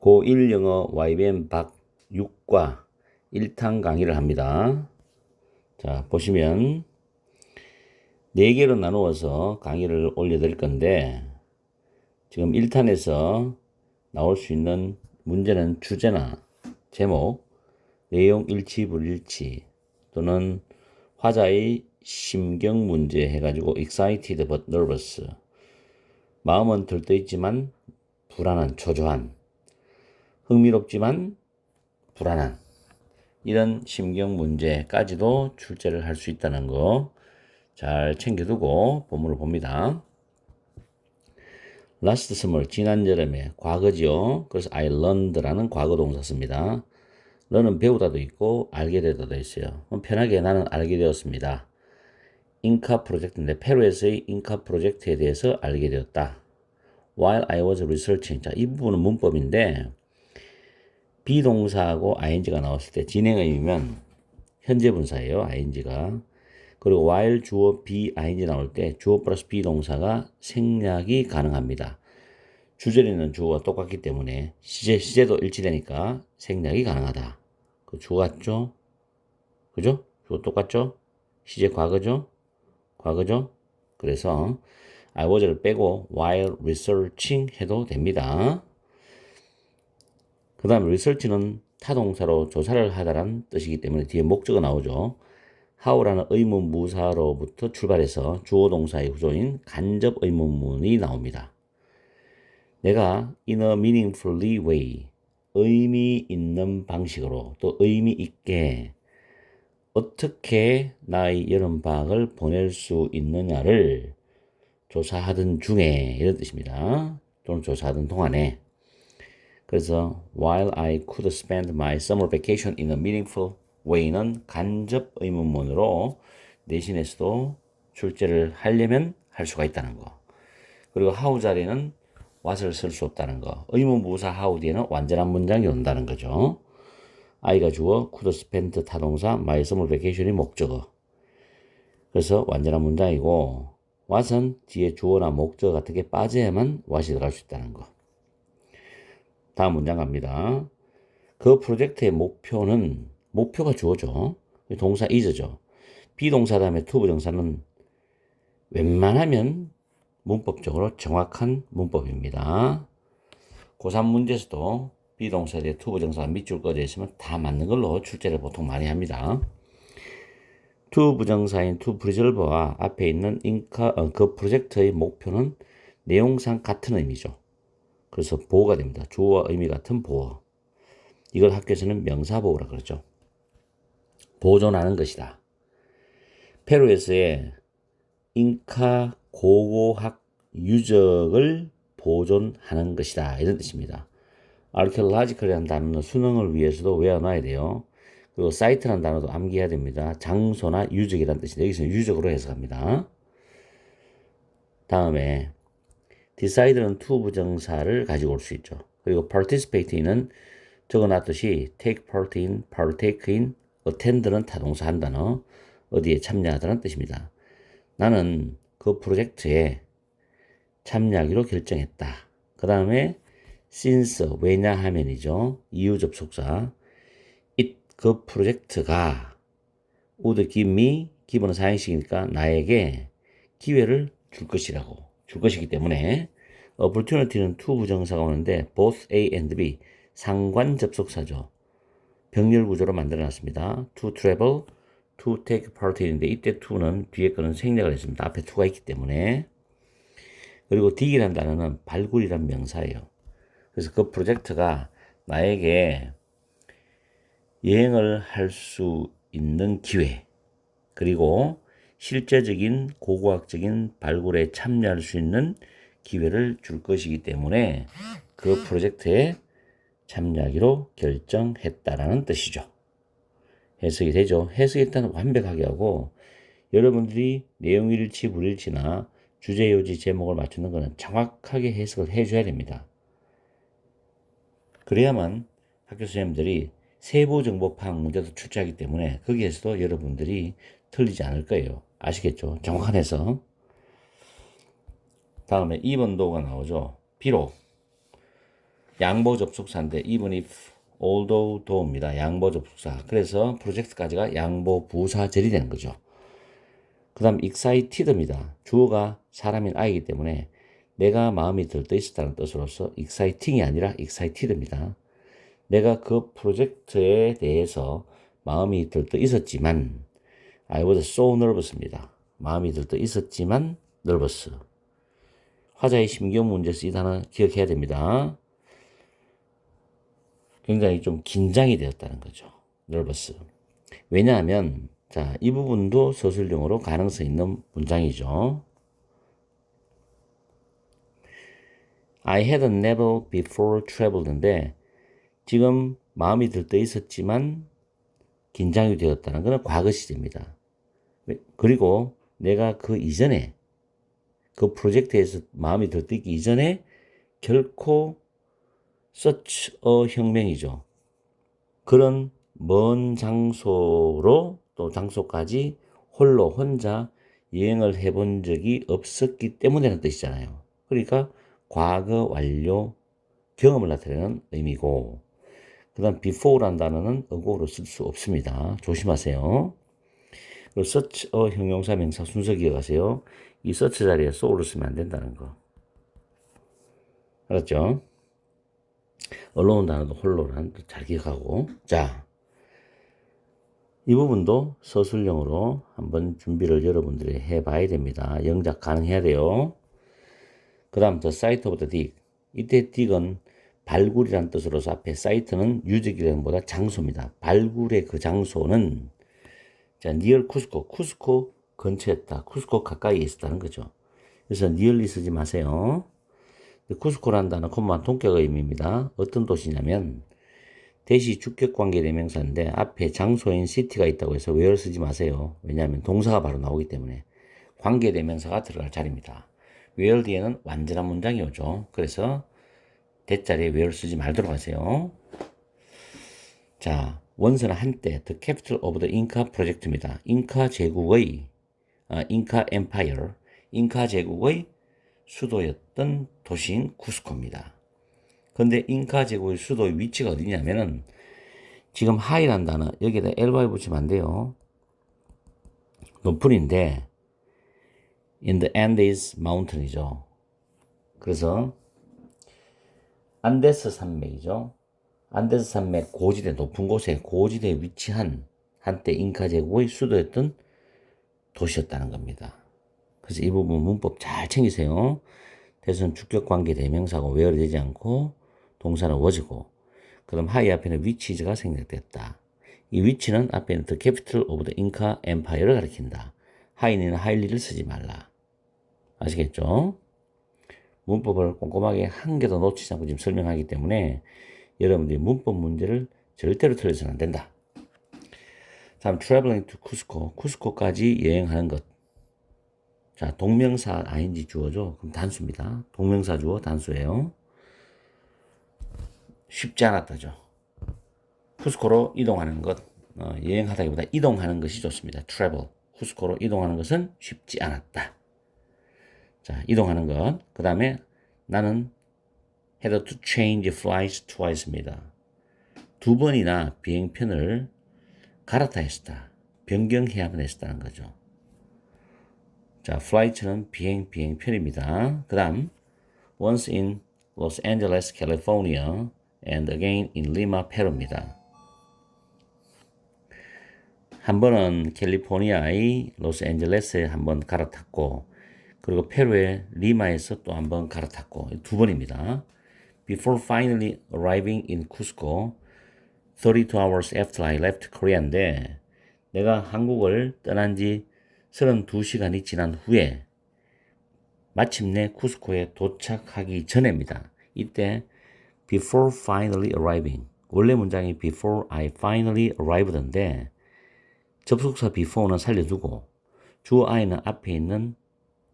고1 영어 YBM 박 6과 1탄 강의를 합니다. 자, 보시면 4개로 나누어서 강의를 올려드릴 건데 지금 1탄에서 나올 수 있는 문제는 주제나 제목, 내용 일치 불일치 또는 화자의 심경 문제 해가지고 excited but nervous 마음은 들떠있지만 불안한 초조한 흥미롭지만 불안한 이런 심경 문제까지도 출제를 할 수 있다는 거 잘 챙겨두고 본문을 봅니다. last summer 지난 여름에 과거지요. 그래서 I learned라는 과거 동사 씁니다. 너는 배우다도 있고 알게 되다도 있어요. 편하게 나는 알게 되었습니다. 인카 프로젝트인데 페루에서의 인카 프로젝트에 대해서 알게 되었다. While I was researching. 자, 이 부분은 문법인데 비동사하고 ing가 나왔을 때 진행의미면 현재 분사예요. ing가. 그리고 while 주어 be ing 나올 때 주어 플러스 비동사가 생략이 가능합니다. 주절에는 주어가 똑같기 때문에 시제 시제도 일치되니까 생략이 가능하다. 그 주어 같죠? 그죠? 주어 똑같죠? 시제 과거죠? 과거죠? 그래서 I was를 빼고 while researching 해도 됩니다. 그 다음에 research는 타동사로 조사를 하다라는 뜻이기 때문에 뒤에 목적어 나오죠. how라는 의문 무사로부터 출발해서 주어 동사의 구조인 간접 의문문이 나옵니다. 내가 in a meaningfully way 의미 있는 방식으로 또 의미 있게 어떻게 나의 여름방학을 보낼 수 있느냐를 조사하던 중에 이런 뜻입니다. 또는 조사하던 동안에 그래서 while I could spend my summer vacation in a meaningful way는 간접 의문문으로 내신에서도 출제를 하려면 할 수가 있다는 거. 그리고 how 자리는 what을 쓸 수 없다는 거. 의문부사 how 뒤에는 완전한 문장이 온다는 거죠. I가 주어, could spend 타동사, my summer vacation이 목적어. 그래서 완전한 문장이고 what은 뒤에 주어나 목적어 같은 게 빠져야만 what이 들어갈 수 있다는 거. 다음 문장 갑니다. 그 프로젝트의 목표는 목표가 주어죠. 동사 is죠. 비동사 다음에 to 부정사는 웬만하면 문법적으로 정확한 문법입니다. 고3 문제에서도 비동사에 대해 to 부정사가 밑줄 꺼져 있으면 다 맞는 걸로 출제를 보통 많이 합니다. to 부정사인 to preserve와 앞에 있는 인카, 어, 그 프로젝트의 목표는 내용상 같은 의미죠. 그래서 보호가 됩니다. 주어와 의미 같은 보호. 이걸 학교에서는 명사보호라 그러죠. 보존하는 것이다. 페루에서의 잉카 고고학 유적을 보존하는 것이다. 이런 뜻입니다. archaeological이라는 단어는 수능을 위해서도 외워놔야 돼요. 그리고 사이트라는 단어도 암기해야 됩니다. 장소나 유적이라는 뜻인데 여기서는 유적으로 해석합니다. 다음에 decide는 to 부정사를 가지고 올 수 있죠. 그리고 participate는 적어놨듯이 take part in, partake in, attend는 타동사 한 단어, 어디에 참여하다는 뜻입니다. 나는 그 프로젝트에 참여하기로 결정했다. 그 다음에 since, 왜냐하면이죠. 이유 접속사. it, 그 프로젝트가 would give me, 기본은 사행식이니까 나에게 기회를 줄 것이라고. 줄 것이기 때문에 opportunity는 to 부정사가 오는데 both A and B 상관 접속사죠. 병렬 구조로 만들어 놨습니다. to travel, to take part in인데 이때 to는 뒤에 거는 생략을 했습니다. 앞에 to가 있기 때문에 그리고 dig이라는 단어는 발굴이란 명사예요. 그래서 그 프로젝트가 나에게 여행을 할 수 있는 기회 그리고 실제적인 고고학적인 발굴에 참여할 수 있는 기회를 줄 것이기 때문에 그 프로젝트에 참여하기로 결정했다라는 뜻이죠. 해석이 되죠. 해석이 일단 완벽하게 하고 여러분들이 내용 일치 불일치나 주제 요지 제목을 맞추는 것은 정확하게 해석을 해줘야 됩니다. 그래야만 학교 선생님들이 세부 정보 파악 문제도 출제하기 때문에 거기에서도 여러분들이 틀리지 않을 거예요. 아시겠죠? 정확한 해석. 다음에 2번 도가 나오죠. 비록 양보 접속사인데 even if, although, though입니다. 양보 접속사. 그래서 프로젝트까지가 양보 부사절이 되는 거죠. 그 다음 excited입니다. 주어가 사람인 아이기 때문에 내가 마음이 들떠 있었다는 뜻으로서 exciting이 아니라 excited입니다. 내가 그 프로젝트에 대해서 마음이 들떠 있었지만 I was so nervous입니다. 마음이 들떠 있었지만 nervous. 화자의 심경 문제에서 이 단어 기억해야 됩니다. 굉장히 좀 긴장이 되었다는 거죠. nervous. 왜냐하면 자, 이 부분도 서술형으로 가능성 있는 문장이죠. I had never before traveled인데 지금 마음이 들떠 있었지만 긴장이 되었다는 것은 과거 시제입니다. 그리고 내가 그 이전에 그 프로젝트에서 마음이 들뜨기 이전에 결코 such a 혁명이죠. 그런 먼 장소로 또 장소까지 홀로 혼자 여행을 해본 적이 없었기 때문이라는 뜻이잖아요. 그러니까 과거 완료 경험을 나타내는 의미고 그 다음 before란 단어는 어고로 쓸 수 없습니다. 조심하세요. 그리고 such a 형용사 명사 순서 기억하세요. 이 such 자리에 so를 쓰면 안 된다는 거. 알았죠? 언론 단어도 홀로란 뜻잘 기억하고. 자, 이 부분도 서술형으로 한번 준비를 여러분들이 해봐야 됩니다. 영작 가능해야 돼요. 그 다음 site of the dig. 이때 dig은 발굴이란 뜻으로서 앞에 사이트는 유적이라는 보다 장소입니다. 발굴의 그 장소는 자, 니얼 쿠스코, 쿠스코 근처였다. 쿠스코 가까이에 있었다는 거죠. 그래서 니얼리 쓰지 마세요. 쿠스코란 단어 콤마 동격 의미입니다. 어떤 도시냐면 대시 주격 관계 대명사인데 앞에 장소인 시티가 있다고 해서 where 쓰지 마세요. 왜냐하면 동사가 바로 나오기 때문에 관계 대명사가 들어갈 자리입니다. where 뒤에는 완전한 문장이 오죠. 그래서 대자리에 where 쓰지 말도록 하세요. 자, 원서는 한때 The Capital of the Inca Project입니다. 잉카 제국의 아, 잉카 엠파이어, 잉카 제국의 수도였던 도시인 쿠스코입니다. 근데 잉카 제국의 수도의 위치가 어디냐면은 지금 하이란 단어 여기에다 엘바에 붙이면 안 돼요. 높은인데 in the Andes Mountain이죠. 그래서 안데스 산맥이죠. 안데스 산맥 고지대 높은 곳에 고지대에 위치한 한때 잉카 제국의 수도였던 도시였다는 겁니다. 그래서 이 부분 문법 잘 챙기세요. 대선 주격 관계 대명사고 외어되지 않고 동사는 워즈고 그럼 하이 앞에는 위치가 생략됐다. 이 위치는 앞에는 the capital of the Inca Empire를 가리킨다. 하이는 하일리를 쓰지 말라. 아시겠죠? 문법을 꼼꼼하게 한 개도 놓치지 않고 지금 설명하기 때문에 여러분들이 문법 문제를 절대로 틀려서는 안 된다. 다음 traveling to Cusco. 쿠스코까지 여행하는 것. 자, 동명사 ing 주어죠. 그럼 단수입니다. 동명사 주어 단수예요. 쉽지 않았다죠. 쿠스코로 이동하는 것, 어, 여행하다기보다 이동하는 것이 좋습니다. travel. 쿠스코로 이동하는 것은 쉽지 않았다. 자, 이동하는 것. 그 다음에 나는 had to change flights twice입니다. 두 번이나 비행편을 갈아타 했다. 변경해야만 했다는 거죠. 자, flight는 비행, 비행편입니다. 그 다음, once in Los Angeles, California, and again in Lima, Peru입니다. 한 번은 캘리포니아의 로스앤젤레스에 한 번 갈아탔고, 그리고 페루의 리마에서 또 한 번 갈아탔고, 두 번입니다. Before finally arriving in Cusco, 32 hours after I left Korea인데, 내가 한국을 떠난 지 32시간이 지난 후에 마침내 쿠스코에 도착하기 전에입니다. 이때 before finally arriving 원래 문장이 before I finally arrived인데 접속사 before는 살려두고 주어 I는 앞에 있는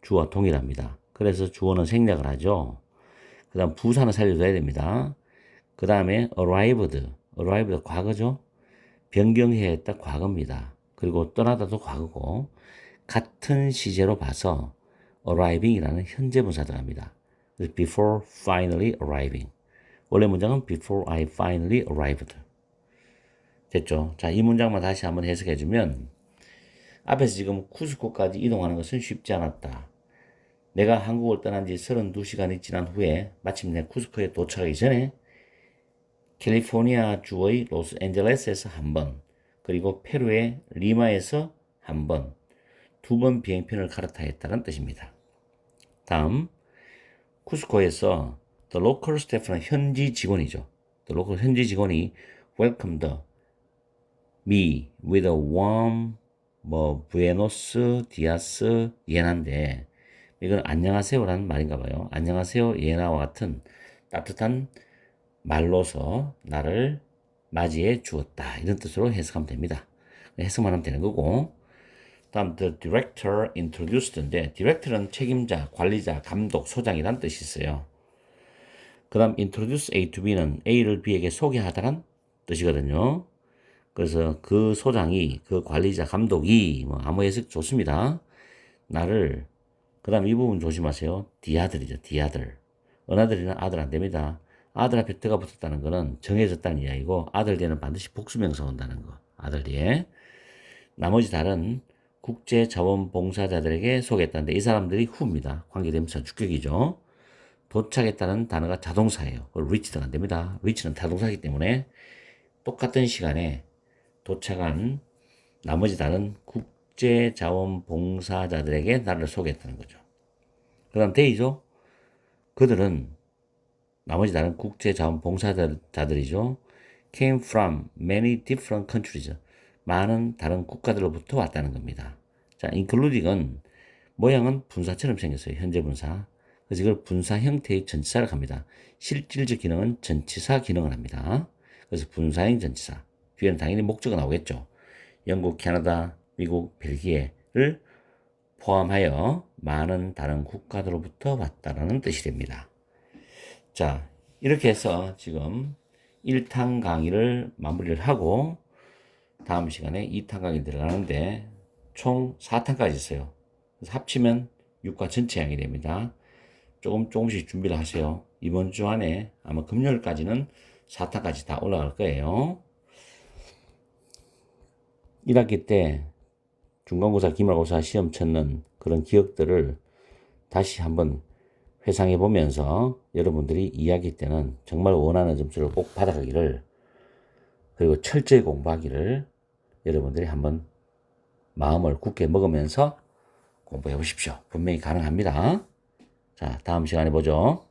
주와 동일합니다. 그래서 주어는 생략을 하죠. 그 다음 부사는 살려둬야 됩니다. 그 다음에 arrived, arrived 과거죠. 변경해야 했다 과거입니다. 그리고 떠나다도 과거고 같은 시제로 봐서 arriving이라는 현재 분사 들어갑니다. before finally arriving. 원래 문장은 before I finally arrived. 됐죠? 자, 이 문장만 다시 한번 해석해 주면 앞에서 지금 쿠스코까지 이동하는 것은 쉽지 않았다. 내가 한국을 떠난 지 32시간이 지난 후에 마침내 쿠스코에 도착하기 전에 캘리포니아 주의 로스앤젤레스에서 한 번, 그리고 페루의 리마에서 한 번, 두 번 비행편을 갈아타했다는 뜻입니다. 다음, 쿠스코에서 the local staff는 현지 직원이죠. the local 현지 직원이 welcomed me with a warm 뭐 부에노스 디아스 예나인데 이건 안녕하세요라는 말인가 봐요. 안녕하세요 예나와 같은 따뜻한 말로서 나를 맞이해 주었다. 이런 뜻으로 해석하면 됩니다. 해석만 하면 되는 거고. 다음 the director introduced인데 director는 책임자, 관리자, 감독, 소장이란 뜻이 있어요. 그 다음 introduce A to B는 A를 B에게 소개하다란 뜻이거든요. 그래서 그 소장이, 그 관리자, 감독이 뭐 아무 해석 좋습니다. 나를 그 다음 이 부분 조심하세요. 디아들이죠. 디아들. 은아들이는 아들 안 됩니다. 아들 앞에 뜨가 붙었다는 거는 정해졌다는 이야기고 아들 뒤에는 반드시 복수명사 온다는 거. 아들 뒤에. 나머지 다른 국제 자원 봉사자들에게 소개했다는데 이 사람들이 후입니다. 관계대명사 주격이죠. 도착했다는 단어가 자동사예요. 그걸 reach가 안 됩니다. reach는 타동사이기 때문에 똑같은 시간에 도착한 나머지 다른 국 제 자원 봉사자들에게 나를 소개했다는 거죠. 그 다음 데이죠. 그들은 나머지 다른 국제 자원 봉사자들이죠. came from many different countries. 많은 다른 국가들로부터 왔다는 겁니다. 자, including은 모양은 분사처럼 생겼어요. 현재 분사. 그래서 이걸 분사 형태의 전치사를 합니다. 실질적 기능은 전치사 기능을 합니다. 그래서 분사형 전치사. 뒤에는 당연히 목적어 나오겠죠. 영국, 캐나다, 미국, 벨기에를 포함하여 많은 다른 국가들로부터 왔다라는 뜻이 됩니다. 자, 이렇게 해서 지금 1탄 강의를 마무리를 하고 다음 시간에 2탄 강의 들어가는데 총 4탄까지 있어요. 합치면 6과 전체 양이 됩니다. 조금 조금씩 준비를 하세요. 이번 주 안에 아마 금요일까지는 4탄까지 다 올라갈 거예요. 1학기 때 중간고사, 기말고사 시험 쳤는 그런 기억들을 다시 한번 회상해 보면서 여러분들이 2학기 때는 정말 원하는 점수를 꼭 받아가기를 그리고 철저히 공부하기를 여러분들이 한번 마음을 굳게 먹으면서 공부해 보십시오. 분명히 가능합니다. 자, 다음 시간에 보죠.